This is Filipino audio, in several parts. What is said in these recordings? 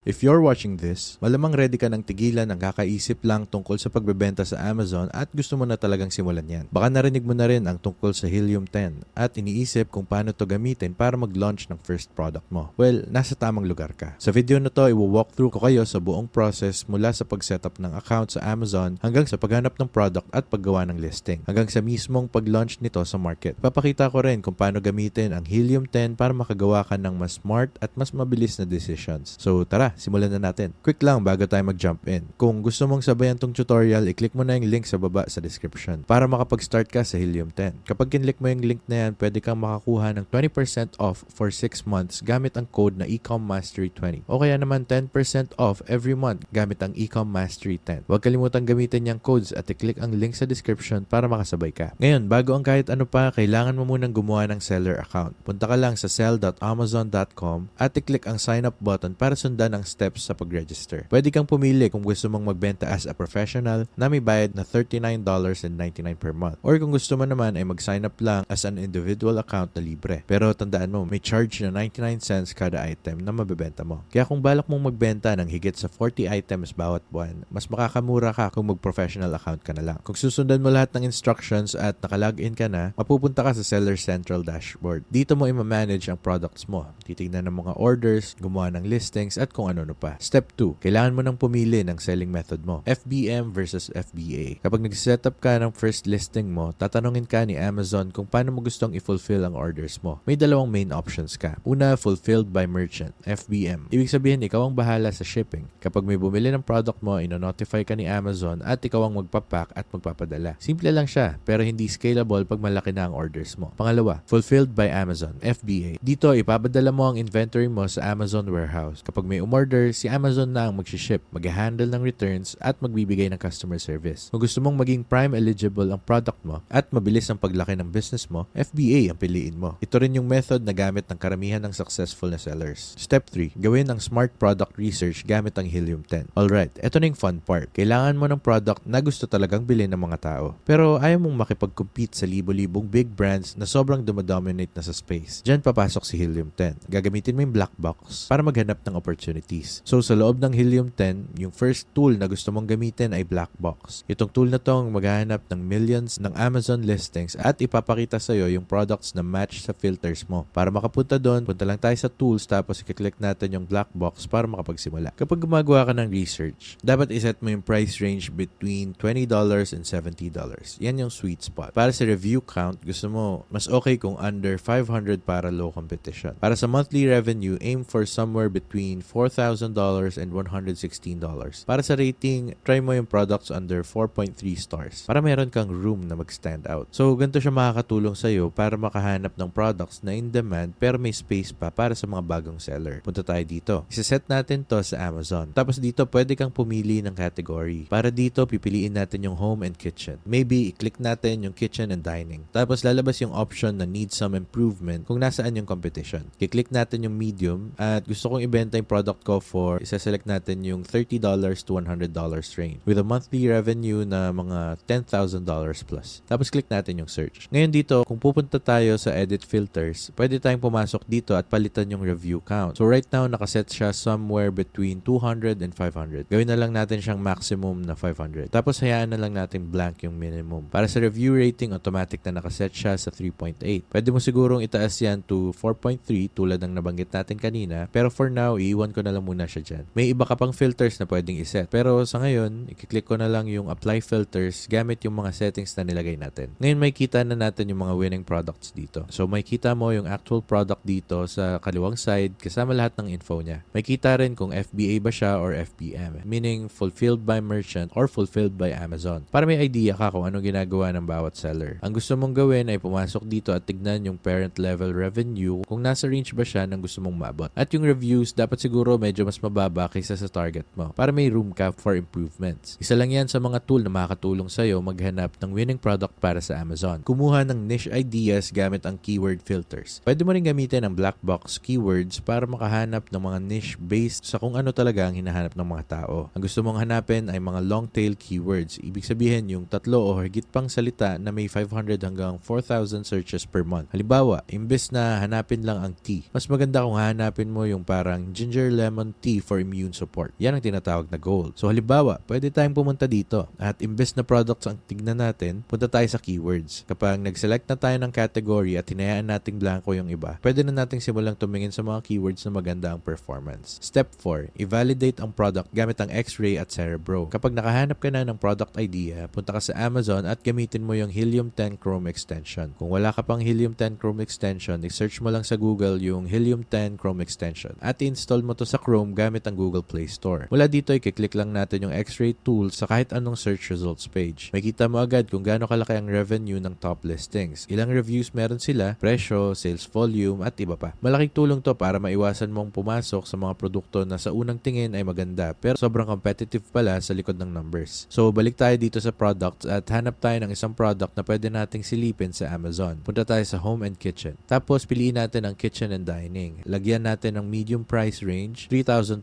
If you're watching this, malamang ready ka ng tigilan ng kakaisip lang tungkol sa pagbebenta sa Amazon at gusto mo na talagang simulan yan. Baka narinig mo na rin ang tungkol sa Helium 10 at iniisip kung paano to gamitin para mag-launch ng first product mo. Well, nasa tamang lugar ka. Sa video na to, i-walk through ko kayo sa buong process mula sa pag-setup ng account sa Amazon hanggang sa paghanap ng product at paggawa ng listing, hanggang sa mismong pag-launch nito sa market. Papakita ko rin kung paano gamitin ang Helium 10 para makagawa ka ng mas smart at mas mabilis na decisions. So tara, simulan na natin. Quick lang bago tayo mag-jump in. Kung gusto mong sabayan tong tutorial, i-click mo na yung link sa baba sa description para makapag-start ka sa Helium 10. Kapag kinlik mo yung link na yan, pwede kang makakuha ng 20% off for 6 months gamit ang code na EcomMastery20 o kaya naman 10% off every month gamit ang EcomMastery10. Huwag kalimutan gamitin yung codes at i-click ang link sa description para makasabay ka. Ngayon, bago ang kahit ano pa, kailangan mo munang gumawa ng seller account. Punta ka lang sa sell.amazon.com at i-click ang sign up button para sundan ang steps sa pag-register. Pwede kang pumili kung gusto mong magbenta as a professional na may bayad na $39.99 per month. Or kung gusto mo naman ay mag-sign up lang as an individual account na libre. Pero tandaan mo, may charge na 99 cents kada item na mabebenta mo. Kaya kung balak mong magbenta ng higit sa 40 items bawat buwan, mas makakamura ka kung mag-professional account ka na lang. Kung susundan mo lahat ng instructions at nakalagin ka na, mapupunta ka sa Seller Central dashboard. Dito mo i-manage ang products mo. Titignan ng mga orders, gumawa ng listings, at kung ano-ano pa. Step 2, kailangan mo nang pumili ng selling method mo. FBM versus FBA. Kapag nag-setup ka ng first listing mo, tatanungin ka ni Amazon kung paano mo gustong i-fulfill ang orders mo. May dalawang main options ka. Una, fulfilled by merchant, FBM. Ibig sabihin, ikaw ang bahala sa shipping. Kapag may bumili ng product mo, ino-notify ka ni Amazon at ikaw ang magpapack at magpapadala. Simple lang siya, pero hindi scalable pag malaki na ang orders mo. Pangalawa, fulfilled by Amazon, FBA. Dito, ipapadala mo ang inventory mo sa Amazon warehouse. Kapag may umorder, si Amazon na ang mag-ship, mag-handle ng returns at magbibigay ng customer service. Kung gusto mong maging prime eligible ang product mo at mabilis ang paglaki ng business mo, FBA ang piliin mo. Ito rin yung method na gamit ng karamihan ng successful na sellers. Step 3, gawin ang smart product research gamit ang Helium 10. Alright, ito na yung fun part. Kailangan mo ng product na gusto talagang bilhin ng mga tao. Pero ayaw mong makipag-compete sa libo-libong big brands na sobrang dumadominate na sa space. Diyan papasok si Helium 10. Gagamitin mo yung black box para maghanap ng opportunities. So sa loob ng Helium 10, yung first tool na gusto mong gamitin ay black box. Itong tool na tong maghahanap ng millions ng Amazon listings at ipapakita sa iyo yung products na match sa filters mo. Para makapunta doon, punta lang tayo sa tools tapos i-click natin yung black box para makapagsimula. Kapag gumagawa ka ng research, dapat iset mo yung price range between $20 and $70. Yan yung sweet spot. Para sa review count, gusto mo mas okay kung under 500 para low competition. Para sa monthly revenue, aim for somewhere between $4,000 and $116. Para sa rating, try mo yung products under 4.3 stars para meron kang room na mag-stand out. So, ganito siya makakatulong sa'yo para makahanap ng products na in demand pero may space pa para sa mga bagong seller. Punta tayo dito. Isa-set natin to sa Amazon. Tapos dito, pwede kang pumili ng category. Para dito, pipiliin natin yung home and kitchen. Maybe, i-click natin yung kitchen and dining. Tapos lalabas yung option na need some improvement kung nasaan yung competition. I-click natin yung medium at gusto kong ibenta yung product ko for isa-select natin yung $30 to $100 range with a monthly revenue na mga $10,000 plus. Tapos click natin yung search. Ngayon dito, kung pupunta tayo sa edit filters, pwede tayong pumasok dito at palitan yung review count. So right now, nakaset siya somewhere between 200 and 500. Gawin na lang natin siyang maximum na 500. Tapos hayaan na lang natin blank yung minimum. Para sa review rating, automatic na nakaset siya sa 3.8. Pwede mo sigurong itaas yan to 4.3 tulad ng nabanggit natin kanina. Pero for now, iiwan ko na lang muna siya dyan. May iba ka pang filters na pwedeng iset. Pero sa ngayon, i-click ko na lang yung apply filters gamit yung mga settings na nilagay natin. Ngayon may kita na natin yung mga winning products dito. So may kita mo yung actual product dito sa kaliwang side kasama lahat ng info niya. May kita rin kung FBA ba siya or FBM, meaning fulfilled by merchant or fulfilled by Amazon. Para may idea ka kung anong ginagawa ng bawat seller. Ang gusto mong gawin ay pumasok dito at tignan yung parent level revenue kung nasa range ba siya ng gusto mong mabot. At yung reviews, dapat siguro medyo mas mababa kaysa sa target mo para may room ka for improvements. Isa lang yan sa mga tool na makakatulong sa'yo maghanap ng winning product para sa Amazon. Kumuha ng niche ideas gamit ang keyword filters. Pwede mo rin gamitin ang black box keywords para makahanap ng mga niche based sa kung ano talaga ang hinahanap ng mga tao. Ang gusto mong hanapin ay mga long tail keywords. Ibig sabihin yung tatlo o higit pang salita na may 500 hanggang 4,000 searches per month. Halimbawa, imbes na hanapin lang ang tea, mas maganda kung hanapin mo yung parang ginger lemon lemon tea for immune support. Yan ang tinatawag na goal. So halimbawa, pwede tayong pumunta dito at imbes na products ang tignan natin, punta tayo sa keywords. Kapag nag-select na tayo ng category at hinayaan nating blanco yung iba, pwede na nating simulang tumingin sa mga keywords na maganda ang performance. Step 4, i-validate ang product gamit ang X-ray at Cerebro. Kapag nakahanap ka na ng product idea, punta ka sa Amazon at gamitin mo yung Helium 10 Chrome extension. Kung wala ka pang Helium 10 Chrome extension, i-search mo lang sa Google yung Helium 10 Chrome extension at i-install mo to sa Chrome gamit ang Google Play Store. Mula dito, i-click lang natin yung X-ray tool sa kahit anong search results page. Makita mo agad kung gaano kalaki ang revenue ng top listings. Ilang reviews meron sila, presyo, sales volume, at iba pa. Malaking tulong to para maiwasan mong pumasok sa mga produkto na sa unang tingin ay maganda pero sobrang competitive pala sa likod ng numbers. So, balik tayo dito sa products at hanap tayo ng isang product na pwede nating silipin sa Amazon. Punta tayo sa Home and Kitchen. Tapos, piliin natin ang Kitchen and Dining. Lagyan natin ng medium price range, $3,200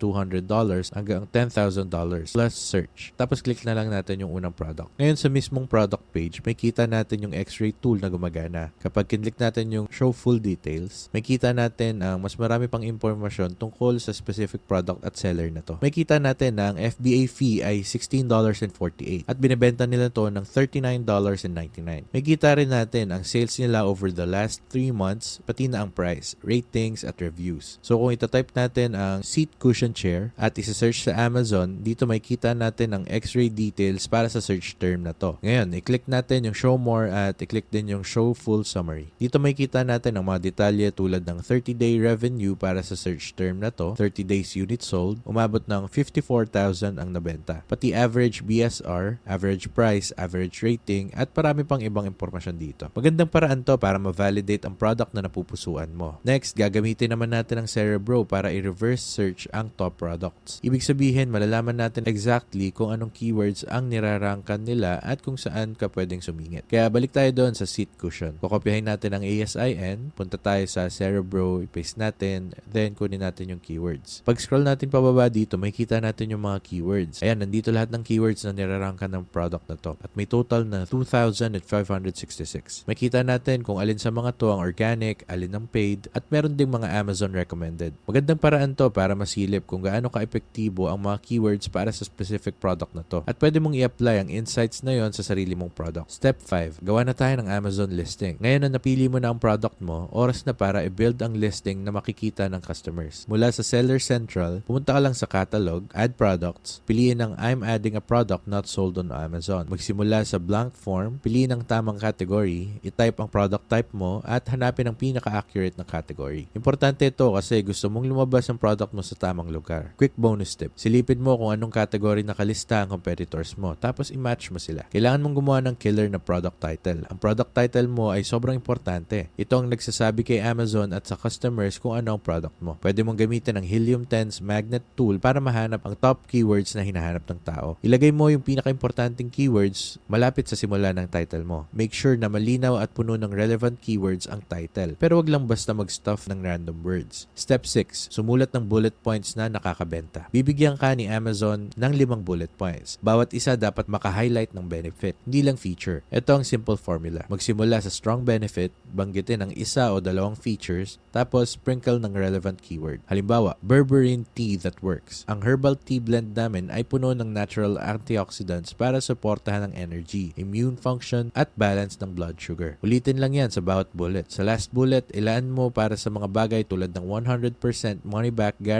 hanggang $10,000 plus search. Tapos, click na lang natin yung unang product. Ngayon, sa mismong product page, may kita natin yung X-ray tool na gumagana. Kapag kinlik natin yung show full details, may kita natin ang mas marami pang impormasyon tungkol sa specific product at seller na to. May kita natin na ang FBA fee ay $16.48 at binebenta nila to ng $39.99. May kita rin natin ang sales nila over the last 3 months, pati na ang price, ratings at reviews. So kung itatype natin ang seat cushion chair at isa-search sa Amazon, dito may kita natin ang x-ray details para sa search term na to. Ngayon, i-click natin yung show more at i-click din yung show full summary. Dito may kita natin ang mga detalye tulad ng 30-day revenue para sa search term na to, 30 days unit sold, umabot ng 54,000 ang nabenta. Pati average BSR, average price, average rating, at marami pang ibang impormasyon dito. Magandang paraan to para ma-validate ang product na napupusuan mo. Next, gagamitin naman natin ang Cerebro para i-reverse search ang top products. Ibig sabihin, malalaman natin exactly kung anong keywords ang nirarangkan nila at kung saan ka pwedeng sumingit. Kaya balik tayo doon sa seat cushion. Kukopyahin natin ang ASIN, punta tayo sa Cerebro, i-paste natin, then kunin natin yung keywords. Pag scroll natin pababa dito, may kita natin yung mga keywords. Ayan, nandito lahat ng keywords na nirarangkan ng product na to. At may total na 2,566. May kita natin kung alin sa mga to ang organic, alin ang paid, at meron ding mga Amazon recommended. Magandang paraan to para masilip kung gaano ka-epektibo ang mga keywords para sa specific product na to. At pwede mong i-apply ang insights na yon sa sarili mong product. Step 5. Gawa na tayo ng Amazon listing. Ngayon na napili mo na ang product mo, oras na para i-build ang listing na makikita ng customers. Mula sa Seller Central, pumunta ka lang sa catalog, add products, piliin ang I'm adding a product not sold on Amazon. Magsimula sa blank form, piliin ang tamang category, i-type ang product type mo, at hanapin ang pinaka-accurate na category. Importante ito kasi gusto mong lumabas ang product mo sa tamang lugar. Quick bonus tip. Silipin mo kung anong category nakalista ang competitors mo, tapos i-match mo sila. Kailangan mong gumawa ng killer na product title. Ang product title mo ay sobrang importante. Ito ang nagsasabi kay Amazon at sa customers kung ano ang product mo. Pwede mong gamitin ang Helium 10's magnet tool para mahanap ang top keywords na hinahanap ng tao. Ilagay mo yung pinaka-importanting keywords malapit sa simula ng title mo. Make sure na malinaw at puno ng relevant keywords ang title. Pero wag lang basta mag-stuff ng random words. Step 6. Sumulat ng bullet points na nakakabenta. Bibigyan ka ni Amazon ng limang bullet points. Bawat isa dapat maka-highlight ng benefit, hindi lang feature. Ito ang simple formula. Magsimula sa strong benefit, banggitin ang isa o dalawang features, tapos sprinkle ng relevant keyword. Halimbawa, berberine tea that works. Ang herbal tea blend namin ay puno ng natural antioxidants para suportahan ang energy, immune function, at balance ng blood sugar. Ulitin lang yan sa bawat bullet. Sa last bullet, ilaan mo para sa mga bagay tulad ng 100% money back guarantee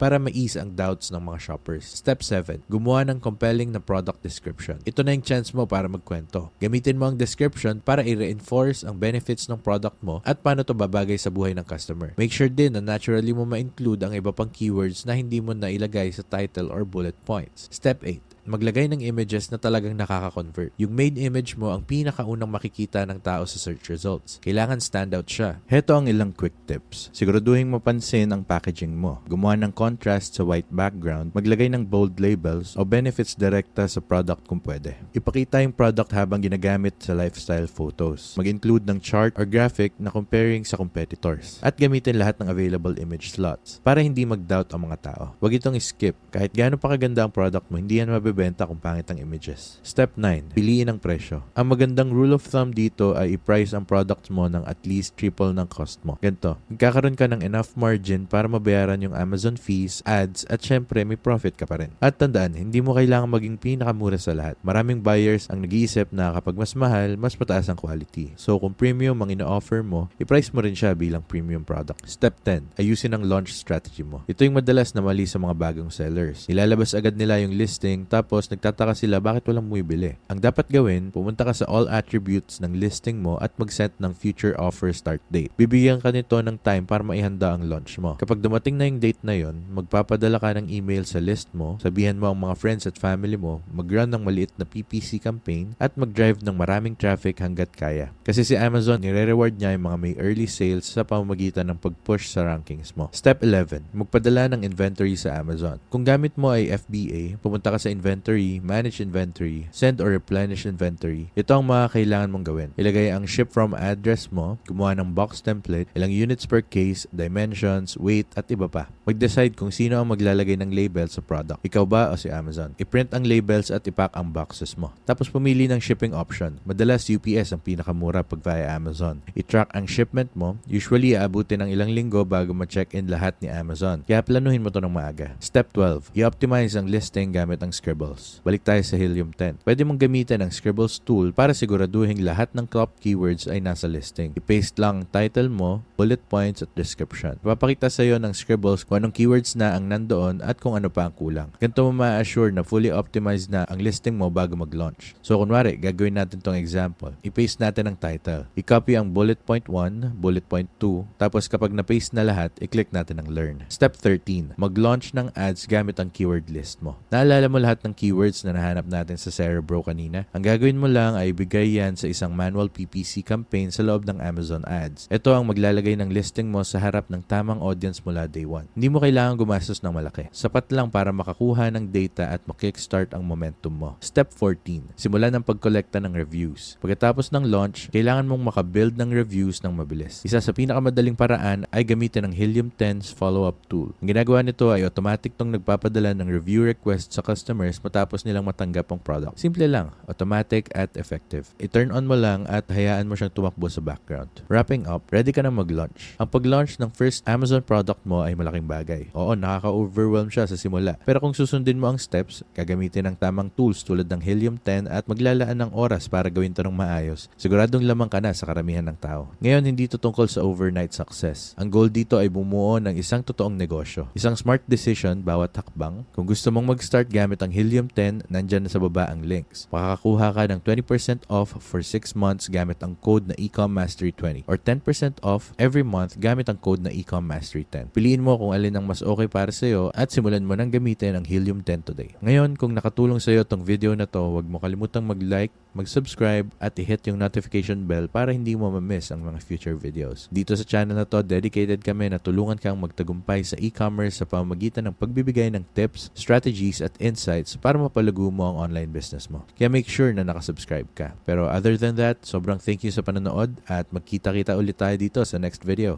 para ma-ease ang doubts ng mga shoppers. Step 7. Gumawa ng compelling na product description. Ito na yung chance mo para magkwento. Gamitin mo ang description para i-reinforce ang benefits ng product mo at paano to babagay sa buhay ng customer. Make sure din na naturally mo ma-include ang iba pang keywords na hindi mo na ilagay sa title or bullet points. Step 8 maglagay ng images na talagang nakaka-convert. Yung main image mo ang pinakaunang makikita ng tao sa search results. Kailangan standout siya. Heto ang ilang quick tips. Siguraduhin mo pansin ang packaging mo. Gumawa ng contrast sa white background, maglagay ng bold labels o benefits direkta sa product kung pwede. Ipakita yung product habang ginagamit sa lifestyle photos. Mag-include ng chart or graphic na comparing sa competitors. At gamitin lahat ng available image slots para hindi mag-doubt ang mga tao. Huwag itong skip. Kahit gaano pa kaganda ang product mo, hindi yan mabibigay ibebenta kung pangit ang images. Step 9. Piliin ang presyo. Ang magandang rule of thumb dito ay i-price ang products mo ng at least triple ng cost mo. Ganito, magkakaroon ka ng enough margin para mabayaran yung Amazon fees, ads, at syempre may profit ka pa rin. At tandaan, hindi mo kailangan maging pinakamura sa lahat. Maraming buyers ang nag-iisip na kapag mas mahal, mas mataas ang quality. So kung premium ang ina-offer mo, i-price mo rin siya bilang premium product. Step 10. Ayusin ang launch strategy mo. Ito yung madalas na mali sa mga bagong sellers. Nilalabas agad nila yung listing tapos nagtataka sila bakit walang bumibili. Ang dapat gawin, pumunta ka sa all attributes ng listing mo at mag-set ng future offer start date. Bibigyan ka nito ng time para maihanda ang launch mo. Kapag dumating na yung date na yon, magpapadala ka ng email sa list mo, sabihan mo ang mga friends at family mo, mag-run ng maliit na PPC campaign at mag-drive ng maraming traffic hanggat kaya. Kasi si Amazon, nire-reward niya yung mga may early sales sa pamamagitan ng pag-push sa rankings mo. Step 11. Magpadala ng inventory sa Amazon. Kung gamit mo ay FBA, pumunta ka sa inventory, manage inventory, send or replenish inventory. Ito ang mga kailangan mong gawin. Ilagay ang ship from address mo, gumawa ng box template, ilang units per case, dimensions, weight, at iba pa. Mag-decide kung sino ang maglalagay ng label sa product. Ikaw ba o si Amazon? I-print ang labels at ipack ang boxes mo. Tapos pumili ng shipping option. Madalas UPS ang pinakamura pag via Amazon. I-track ang shipment mo. Usually, aabutin ng ilang linggo bago ma-check in lahat ni Amazon. Kaya planuhin mo to ng maaga. Step 12. I-optimize ang listing gamit ang Scribbles. Balik tayo sa Helium 10. Pwede mong gamitin ang Scribbles tool para siguraduhin lahat ng top keywords ay nasa listing. I-paste lang ang title mo, bullet points at description. Papakita sa iyo ng Scribbles kung anong keywords na ang nandoon at kung ano pa ang kulang. Ganito mo ma-assure na fully optimized na ang listing mo bago mag-launch. So kunwari, gagawin natin tong example. I-paste natin ang title. I-copy ang bullet point 1, bullet point 2, tapos kapag na-paste na lahat, i-click natin ang learn. Step 13. Mag-launch ng ads gamit ang keyword list mo. Naalala mo lahat ng keywords na nahanap natin sa Cerebro kanina? Ang gagawin mo lang ay ibigay yan sa isang manual PPC campaign sa loob ng Amazon Ads. Ito ang maglalagay ng listing mo sa harap ng tamang audience mula day 1. Hindi mo kailangan gumastos ng malaki. Sapat lang para makakuha ng data at makickstart ang momentum mo. Step 14. Simulan ng pagkolekta ng reviews. Pagkatapos ng launch, kailangan mong makabuild ng reviews ng mabilis. Isa sa pinakamadaling paraan ay gamitin ang Helium 10's follow-up tool. Ang ginagawa nito ay automatic tong nagpapadala ng review request sa customers matapos nilang matanggap ang product. Simple lang, automatic at effective. I-turn on mo lang at hayaan mo siyang tumakbo sa background. Wrapping up, ready ka na mag-launch. Ang pag-launch ng first Amazon product mo ay malaking bagay. Oo, nakaka-overwhelm siya sa simula. Pero kung susundin mo ang steps, gagamitin ng tamang tools tulad ng Helium 10 at maglalaan ng oras para gawin ito ng maayos, siguradong lamang ka na sa karamihan ng tao. Ngayon, hindi ito tungkol sa overnight success. Ang goal dito ay bumuo ng isang totoong negosyo. Isang smart decision bawat hakbang. Kung gusto mong mag-start gamit ang Helium 10, nandyan na sa baba ang links. Makakakuha ka ng 20% off for 6 months gamit ang code na EcomMastery20 or 10% off every month gamit ang code na EcomMastery10. Piliin mo kung alin ang mas okay para sa iyo at simulan mo nang gamitin ang Helium 10 today. Ngayon, kung nakatulong sa iyo tong video na to, huwag mo kalimutang mag-like, mag-subscribe at i-hit yung notification bell para hindi mo ma-miss ang mga future videos. Dito sa channel na to, dedicated kami na tulungan kang magtagumpay sa e-commerce sa pamamagitan ng pagbibigay ng tips, strategies at insights para mapalago mo ang online business mo. Kaya make sure na nakasubscribe ka. Pero other than that, sobrang thank you sa panonood at magkita-kita ulit tayo dito sa next video.